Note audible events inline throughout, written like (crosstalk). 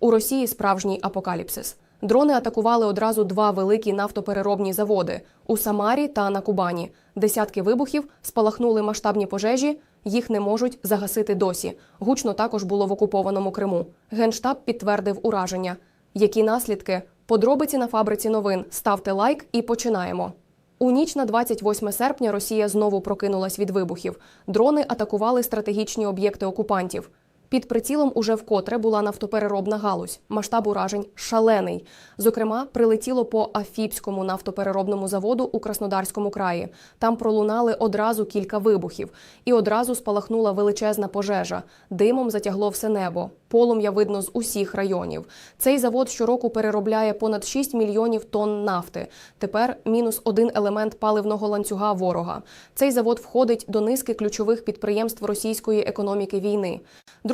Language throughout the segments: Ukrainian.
У Росії справжній апокаліпсис. Дрони атакували одразу два великі нафтопереробні заводи у Самарі та на Кубані. Десятки вибухів спалахнули масштабні пожежі. Їх не можуть загасити досі. Гучно також було в окупованому Криму. Генштаб підтвердив ураження. Які наслідки? Подробиці на фабриці новин. Ставте лайк і починаємо. У ніч на 28 серпня Росія знову прокинулась від вибухів. Дрони атакували стратегічні об'єкти окупантів. Під прицілом уже вкотре була нафтопереробна галузь. Масштаб уражень шалений. Зокрема, прилетіло по Афіпському нафтопереробному заводу у Краснодарському краї. Там пролунали одразу кілька вибухів, і одразу спалахнула величезна пожежа. Димом затягло все небо. Полум'я видно з усіх районів. Цей завод щороку переробляє понад 6 мільйонів тонн нафти. Тепер мінус один елемент паливного ланцюга ворога. Цей завод входить до низки ключових підприємств російської економіки війни.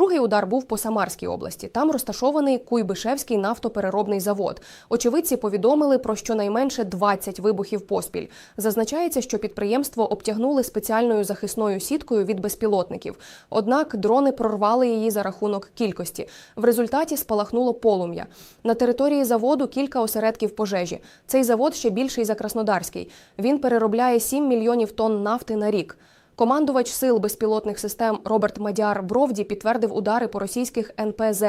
Другий удар був по Самарській області. Там розташований Куйбишевський нафтопереробний завод. Очевидці повідомили про щонайменше 20 вибухів поспіль. Зазначається, що підприємство обтягнули спеціальною захисною сіткою від безпілотників. Однак дрони прорвали її за рахунок кількості. В результаті спалахнуло полум'я. На території заводу кілька осередків пожежі. Цей завод ще більший за Краснодарський. Він переробляє 7 мільйонів тонн нафти на рік. Командувач сил безпілотних систем Роберт Мадяр Бровді підтвердив удари по російських НПЗ.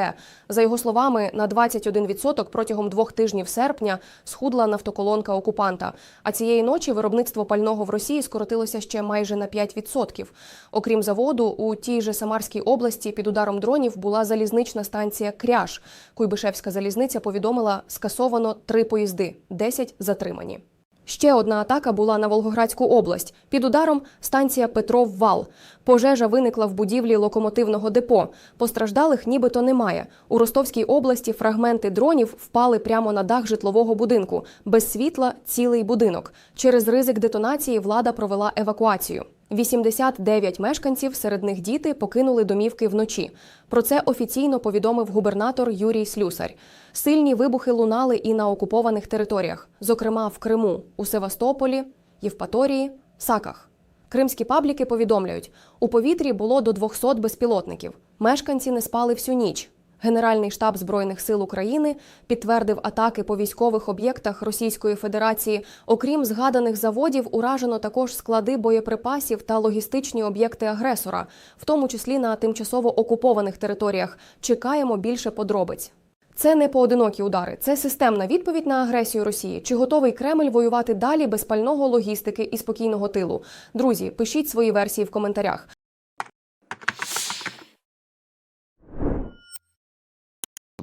За його словами, на 21% протягом двох тижнів серпня схудла нафтоколонка окупанта. А цієї ночі виробництво пального в Росії скоротилося ще майже на 5%. Окрім заводу, у тій же Самарській області під ударом дронів була залізнична станція Кряж. Куйбишевська залізниця повідомила, скасовано три поїзди, 10 затримані. Ще одна атака була на Волгоградську область. Під ударом станція Петров Вал. Пожежа виникла в будівлі локомотивного депо. Постраждалих нібито немає. У Ростовській області фрагменти дронів впали прямо на дах житлового будинку. Без світла цілий будинок. Через ризик детонації влада провела евакуацію. 89 мешканців, серед них діти, покинули домівки вночі. Про це офіційно повідомив губернатор Юрій Слюсар. Сильні вибухи лунали і на окупованих територіях, зокрема в Криму, у Севастополі, Євпаторії, Саках. Кримські пабліки повідомляють, у повітрі було до 200 безпілотників. Мешканці не спали всю ніч. Генеральний штаб збройних сил України підтвердив атаки по військових об'єктах Російської Федерації. Окрім згаданих заводів, уражено також склади боєприпасів та логістичні об'єкти агресора, в тому числі на тимчасово окупованих територіях. Чекаємо більше подробиць. Це не поодинокі удари, це системна відповідь на агресію Росії. Чи готовий Кремль воювати далі без пального логістики і спокійного тилу? Друзі, пишіть свої версії в коментарях.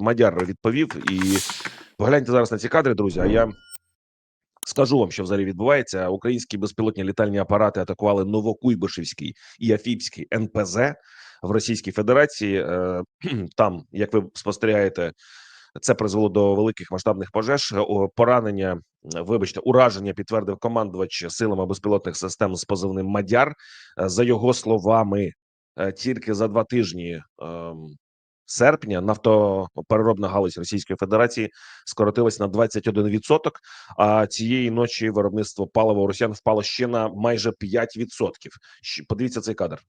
Мадяр відповів. І погляньте зараз на ці кадри, друзі. А я скажу вам, що взагалі відбувається. Українські безпілотні літальні апарати атакували Новокуйбишевський і Афіпський НПЗ в Російській Федерації. Е, Там, як ви спостерігаєте, це призвело до великих масштабних пожеж. Поранення, вибачте, ураження підтвердив командувач силами безпілотних систем з позивним Мадяр. Е, За його словами, е, тільки за два тижні. Серпня нафтопереробна галузь Російської Федерації скоротилась на 21%, а цієї ночі виробництво палива у росіян впало ще на майже 5%. Подивіться цей кадр.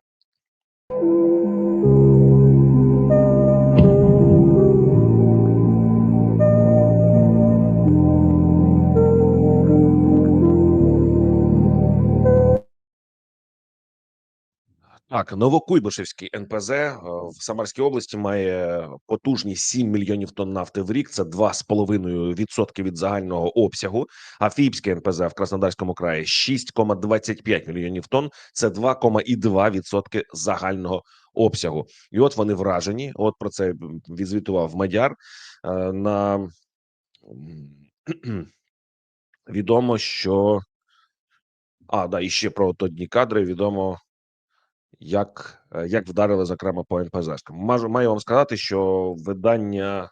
Так, Новокуйбишевський НПЗ е, в Самарській області має потужність 7 мільйонів тонн нафти в рік. Це 2,5% від загального обсягу. А Фіпське НПЗ в Краснодарському краї 6,25 мільйонів тонн. Це 2,2% загального обсягу. І от вони вражені. От про це відзвітував Мадяр. Е, На (clears throat) відомо, що а да, і ще про одні кадри відомо як, е, як вдарили зокрема по НПЗшкам. Мажу маю вам сказати, що видання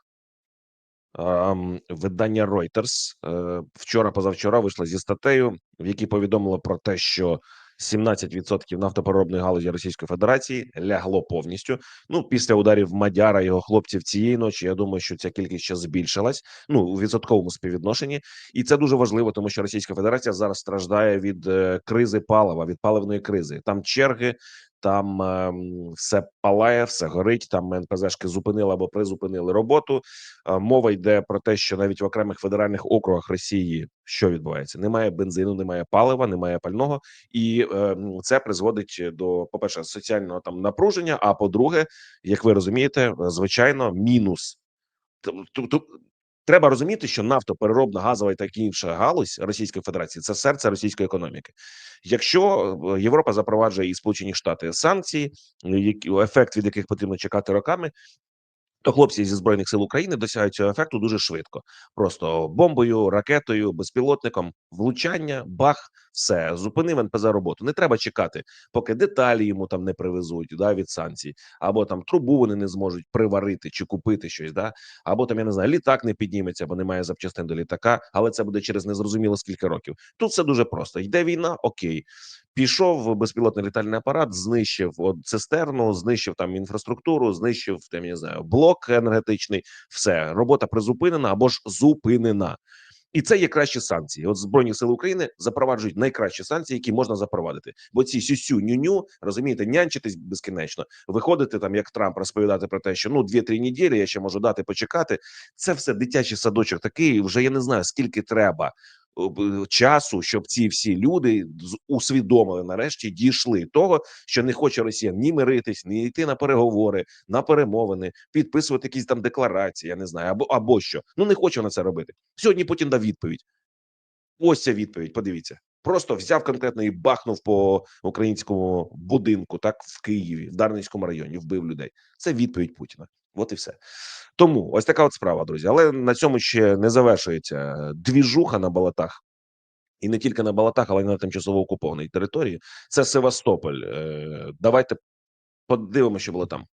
видання Reuters е, вчора позавчора вийшло зі статтею, в якій повідомило про те, що 17% нафтопереробної галузі Російської Федерації лягло повністю. Ну, після ударів Мадяра його хлопців цієї ночі. Я думаю, що ця кількість ще збільшилась. Ну у відсотковому співвідношенні, і це дуже важливо, тому що Російська Федерація зараз страждає від е, кризи палива, від паливної кризи. Там черги. Там ем, все палає, все горить. Там НПЗшки зупинили або призупинили роботу. Е, Мова йде про те, що навіть в окремих федеральних округах Росії що відбувається? Немає бензину, немає палива, немає пального, і ем, це призводить до, по перше, соціального там напруження. А по-друге, як ви розумієте, е, звичайно, мінус. Треба розуміти, що нафтопереробна газова і такі інша галузь Російської Федерації це серце російської економіки. Якщо е, Європа запроваджує і Сполучені Штати санкції, які ефект від яких потрібно чекати роками. То хлопці зі збройних сил України досягають цього ефекту дуже швидко. Просто бомбою, ракетою, безпілотником, влучання, бах, все зупинив НПЗ роботу. Не треба чекати, поки деталі йому там не привезуть да, від санкцій, або там трубу вони не зможуть приварити чи купити щось. Да, або там я не знаю, літак не підніметься, бо немає запчастин до літака, але це буде через незрозуміло скільки років. Тут все дуже просто. Йде війна, окей. Пішов безпілотний літальний апарат, знищив от цистерну, знищив там інфраструктуру, знищив там я не знаю блок енергетичний. Все робота призупинена або ж зупинена. І це є кращі санкції. От збройні сили України запроваджують найкращі санкції, які можна запровадити. Бо ці сюсю ню-ню, розумієте, нянчитись безкінечно, виходити там, як Трамп, розповідати про те, що ну дві-три неділі я ще можу дати почекати. Це все дитячий садочок такий. Вже я не знаю скільки треба часу, щоб ці всі люди усвідомили нарешті дійшли того, що не хоче Росія ні миритись, ні йти на переговори, на перемовини, підписувати якісь там декларації. Я не знаю, або або що. Ну не хоче вона це робити. Сьогодні Путін дав відповідь. Ось ця відповідь. Подивіться. Просто взяв конкретно і бахнув по українському будинку, так в Києві, в Дарницькому районі, вбив людей. Це відповідь Путіна. От і все. Тому ось така от справа, друзі. Але на цьому ще не завершується двіжуха на балатах. І не тільки на балатах, але й на тимчасово окупованій території. Це Севастополь. Е, Давайте подивимося, що було там.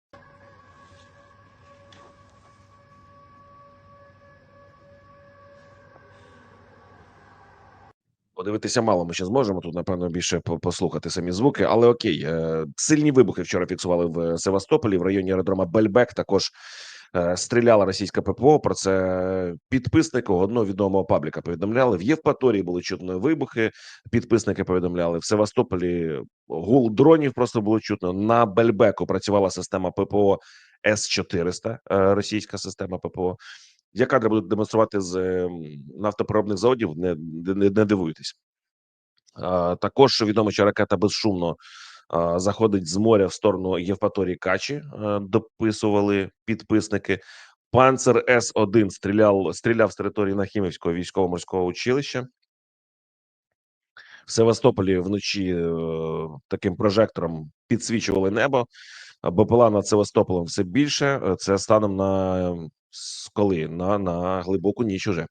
Подивитися мало ми ще зможемо. Тут, напевно, більше послухати самі звуки. Але окей, е, сильні вибухи вчора фіксували в Севастополі в районі аеродрома Бельбек. Також е, стріляла російська ППО. Про це підписнику одного відомого пабліка повідомляли. В Євпаторії були чутно вибухи. Підписники повідомляли в Севастополі. Гул дронів просто було чутно. На Бельбеку працювала система ППО С 400 е, російська система ППО. Я кадри буду демонструвати з ем, нафтопереробних заводів. Не, не, не дивуйтесь. Також відомо, що ракета безшумно заходить з моря в сторону Євпаторії Качі. а, дописували підписники. Панцер С 1 стріляв стріляв з території Нахімівського військово-морського училища. В Севастополі вночі е, таким прожектором підсвічували небо. БПЛА над Севастополем все більше. Е, Це станом на е, коли на, на глибоку ніч уже.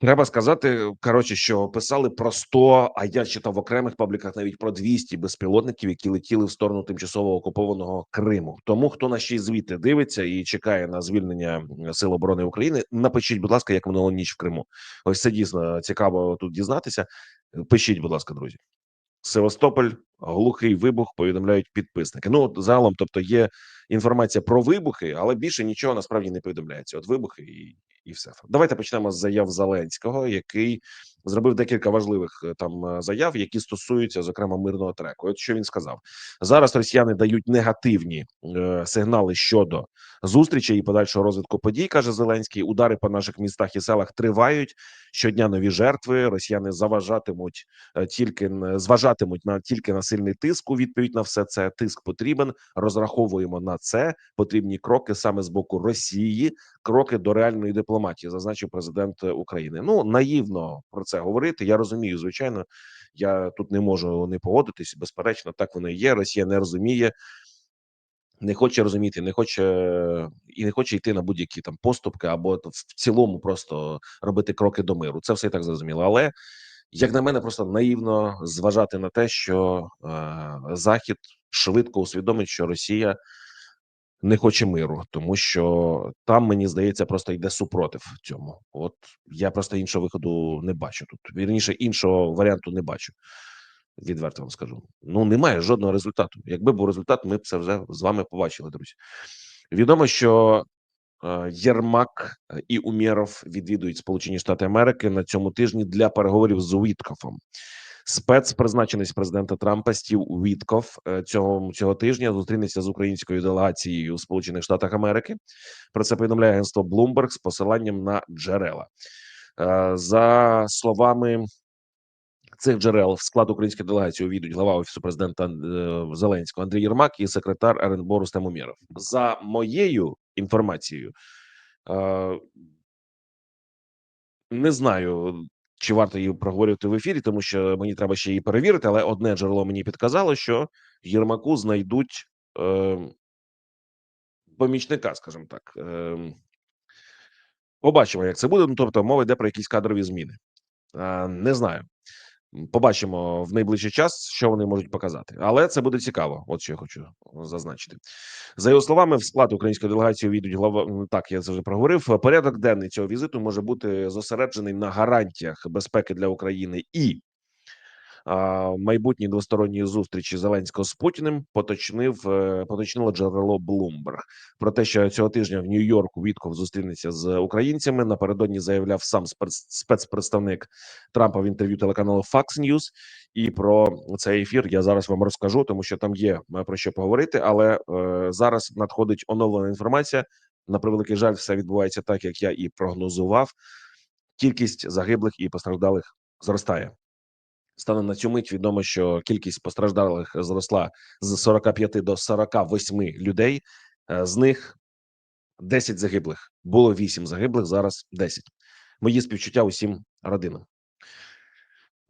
Треба сказати, коротше, що писали про 100, а я читав в окремих пабліках навіть про 200 безпілотників, які летіли в сторону тимчасово окупованого Криму. Тому хто на й звідти дивиться і чекає на звільнення Сил оборони України, напишіть, будь ласка, як минула ніч в Криму. Ось це дійсно цікаво тут дізнатися. Пишіть, будь ласка, друзі. Севастополь, глухий вибух, повідомляють підписники. Ну, от загалом, тобто, є інформація про вибухи, але більше нічого насправді не повідомляється. От вибухи і, і все. Давайте почнемо з заяв Зеленського, який зробив декілька важливих е, там е, заяв, які стосуються зокрема мирного треку. От що він сказав зараз. Росіяни дають негативні е, сигнали щодо зустрічі і подальшого розвитку подій. каже Зеленський. Удари по наших містах і селах тривають щодня. Нові жертви. Росіяни заважатимуть е, тільки зважатимуть на тільки на сильний тиск. У відповідь на все це тиск потрібен. Розраховуємо на це. Потрібні кроки саме з боку Росії, кроки до реальної дипломатії, зазначив президент е, України. Ну наївно про це говорити. Я розумію, звичайно. Я тут не можу не погодитись. Безперечно, так воно і є. Росія не розуміє. Не хоче розуміти, не хоче і не хоче йти на будь-які там поступки, або в цілому просто робити кроки до миру. Це все і так зрозуміло. Але як на мене, просто наївно зважати на те, що е, Захід швидко усвідомить, що Росія не хоче миру, тому що там мені здається, просто йде супротив цьому. От я просто іншого виходу не бачу тут. Вірніше, іншого варіанту не бачу. Відверто вам скажу. Ну немає жодного результату. Якби був результат, ми б це вже з вами побачили, друзі. Відомо, що е, Єрмак е, і Умєров відвідують Сполучені Штати Америки на цьому тижні для переговорів з Уіткофом. Спецпризначенець президента Трампа Стів Вітков е, цього цього тижня зустрінеться з українською делегацією у Сполучених Штатах Америки. Про це повідомляє агентство Bloomberg з посиланням на джерела. Е, За словами цих джерел в склад української делегації увійдуть глава офісу президента е, Зеленського Андрій Єрмак і секретар РНБО Рустем Умєров. За моєю інформацією, не знаю, чи варто її проговорювати в ефірі, тому що мені треба ще її перевірити. Але одне джерело мені підказало, що Єрмаку знайдуть е, помічника, скажімо так. Е, побачимо, як це буде. Ну, тобто, мова йде про якісь кадрові зміни. Не знаю. Побачимо в найближчий час, що вони можуть показати, але це буде цікаво. От що я хочу зазначити. За його словами, в склад української делегації війдуть глава. Так я це вже проговорив. Порядок денний цього візиту може бути зосереджений на гарантіях безпеки для України і майбутній двосторонньої зустрічі Зеленського з Путіним. Поточнив е, поточнило джерело Bloomberg про те, що цього тижня в Нью-Йорку Вітков зустрінеться з українцями. Напередодні заявляв сам спецпредставник Трампа в інтерв'ю телеканалу Fox News. І про цей ефір я зараз вам розкажу, тому що там є е, про що поговорити. Але е, зараз надходить оновлена інформація. На превеликий жаль, все відбувається так, як я і прогнозував. Кількість загиблих і постраждалих зростає. Станом на цю мить відомо, що кількість постраждалих зросла з 45 до 48 людей. Е, З них 10 загиблих. Було 8 загиблих, зараз 10. Мої співчуття усім родинам.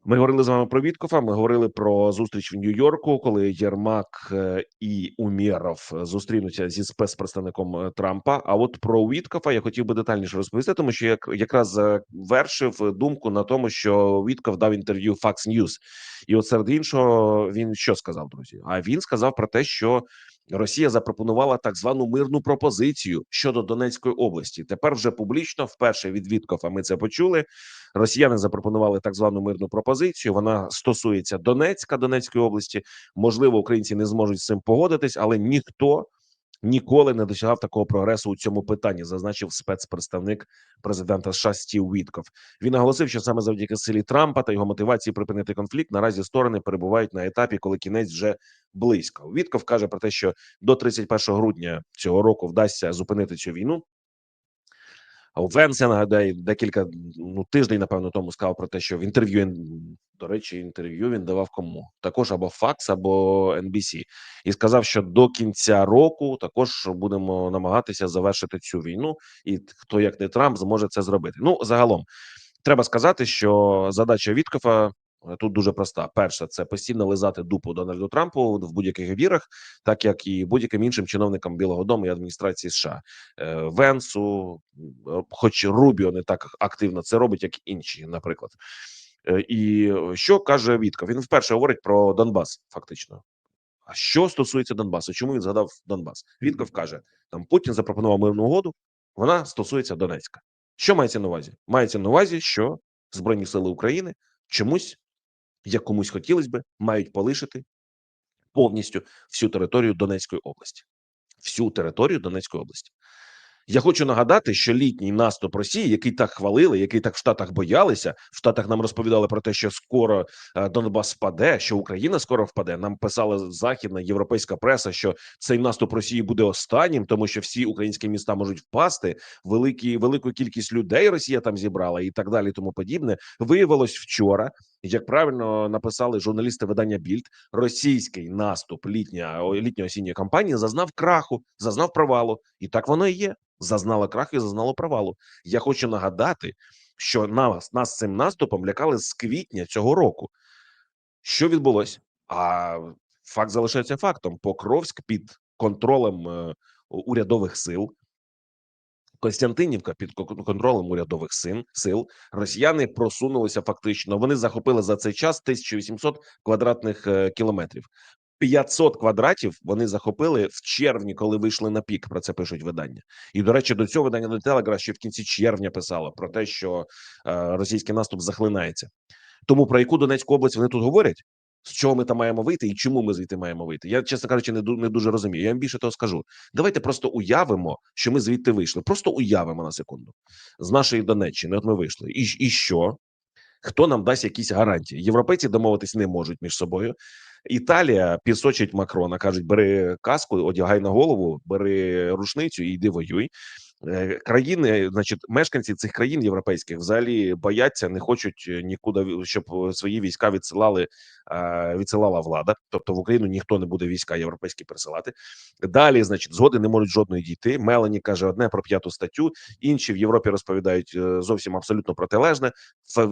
Ми говорили з вами про Віткофа. Ми говорили про зустріч в Нью-Йорку, коли Єрмак е, і Умєров зустрінуться зі спецпредставником е, Трампа. А от про Віткофа я хотів би детальніше розповісти, тому що я якраз завершив думку на тому, що Вітков дав інтерв'ю Fox News. І от серед іншого він що сказав, друзі? А він сказав про те, що Росія запропонувала так звану мирну пропозицію щодо Донецької області. Тепер вже публічно, вперше від Віткофа ми це почули. Росіяни запропонували так звану мирну пропозицію. Вона стосується Донецька, Донецької області. Можливо, українці не зможуть з цим погодитись, але ніхто ніколи не досягав такого прогресу у цьому питанні, зазначив спецпредставник президента США Стів Вітков. Він наголосив, що саме завдяки силі Трампа та його мотивації припинити конфлікт наразі сторони перебувають на етапі, коли кінець вже близько. Вітков каже про те, що до 31 грудня цього року вдасться зупинити цю війну. Венс, я нагадаю, декілька ну тиждень, напевно, тому сказав про те, що в інтерв'ю до речі, інтерв'ю він давав кому також або Факс, або NBC. і сказав, що до кінця року також будемо намагатися завершити цю війну, і хто як не Трамп зможе це зробити. Ну загалом треба сказати, що задача Віткофа е, тут дуже проста: перша це постійно лизати дупу Дональду Трампу в будь-яких ефірах, так як і будь-яким іншим чиновникам Білого Дому і адміністрації США Е, Венсу, е, хоч Рубіо не так активно це робить, як інші, наприклад. Е, І що каже Вітков? Він вперше говорить про Донбас, фактично. А що стосується Донбасу? Чому він згадав Донбас? Вітков каже: там Путін запропонував мирну угоду, вона стосується Донецька. Що мається на увазі? Мається на увазі, що Збройні сили України чомусь, як комусь хотілося би, мають полишити повністю всю територію Донецької області. Всю територію Донецької області. Я хочу нагадати, що літній наступ Росії, який так хвалили, який так в Штатах боялися, в Штатах нам розповідали про те, що скоро е, Донбас впаде, що Україна скоро впаде. Нам писала західна європейська преса, що цей наступ Росії буде останнім, тому що всі українські міста можуть впасти. Великі велику кількість людей Росія там зібрала і так далі. Тому подібне виявилось вчора. Як правильно написали журналісти видання Більд, російський наступ літня літньої осінньої кампанії зазнав краху, зазнав провалу, і так воно і є. Зазнала краху і зазнало провалу. Я хочу нагадати, що нас нас цим наступом лякали з квітня цього року. Що відбулося? А факт залишається фактом: Покровськ під контролем е, урядових сил. Костянтинівка під кон- контролем урядових сил, сил росіяни просунулися фактично. Вони захопили за цей час 1800 квадратних е, кілометрів. 500 квадратів вони захопили в червні, коли вийшли на пік. Про це пишуть видання. І до речі, до цього видання до Телеграф ще в кінці червня писало про те, що е, російський наступ захлинається. Тому про яку Донецьку область вони тут говорять? З чого ми там маємо вийти і чому ми звідти маємо вийти? Я, чесно кажучи, не, не дуже розумію. Я вам більше того скажу. Давайте просто уявимо, що ми звідти вийшли. Просто уявимо на секунду з нашої Донеччини. От ми вийшли. І, і що? Хто нам дасть якісь гарантії? Європейці домовитись не можуть між собою. Італія пісочить Макрона, кажуть: бери каску, одягай на голову, бери рушницю і йди воюй. Е, Країни, значить, мешканці цих країн європейських взагалі бояться, не хочуть е, нікуди, щоб е, свої війська відсилали, е, відсилала влада. Тобто в Україну ніхто не буде війська європейські присилати. Далі, значить, згоди не можуть жодної дійти. Мелані каже одне про п'яту статтю. Інші в Європі розповідають е, зовсім абсолютно протилежне.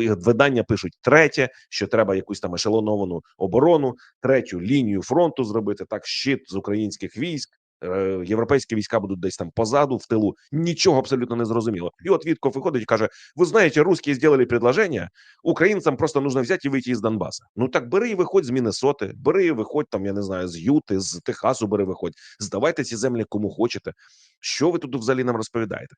Видання пишуть третє, що треба якусь там ешелоновану оборону, третю лінію фронту зробити так, щит з українських військ. Е, Європейські війська будуть десь там позаду в тилу. Нічого абсолютно не зрозуміло. І от Вітков виходить і каже: Ви знаєте, русські зробили предложення, українцям просто нужно взяти і вийти із Донбаса. Ну так бери і виходь з Міннесоти, бери і виходь там, я не знаю, з Юти, з Техасу бери виходь. Здавайте ці землі кому хочете. Що ви тут взагалі нам розповідаєте?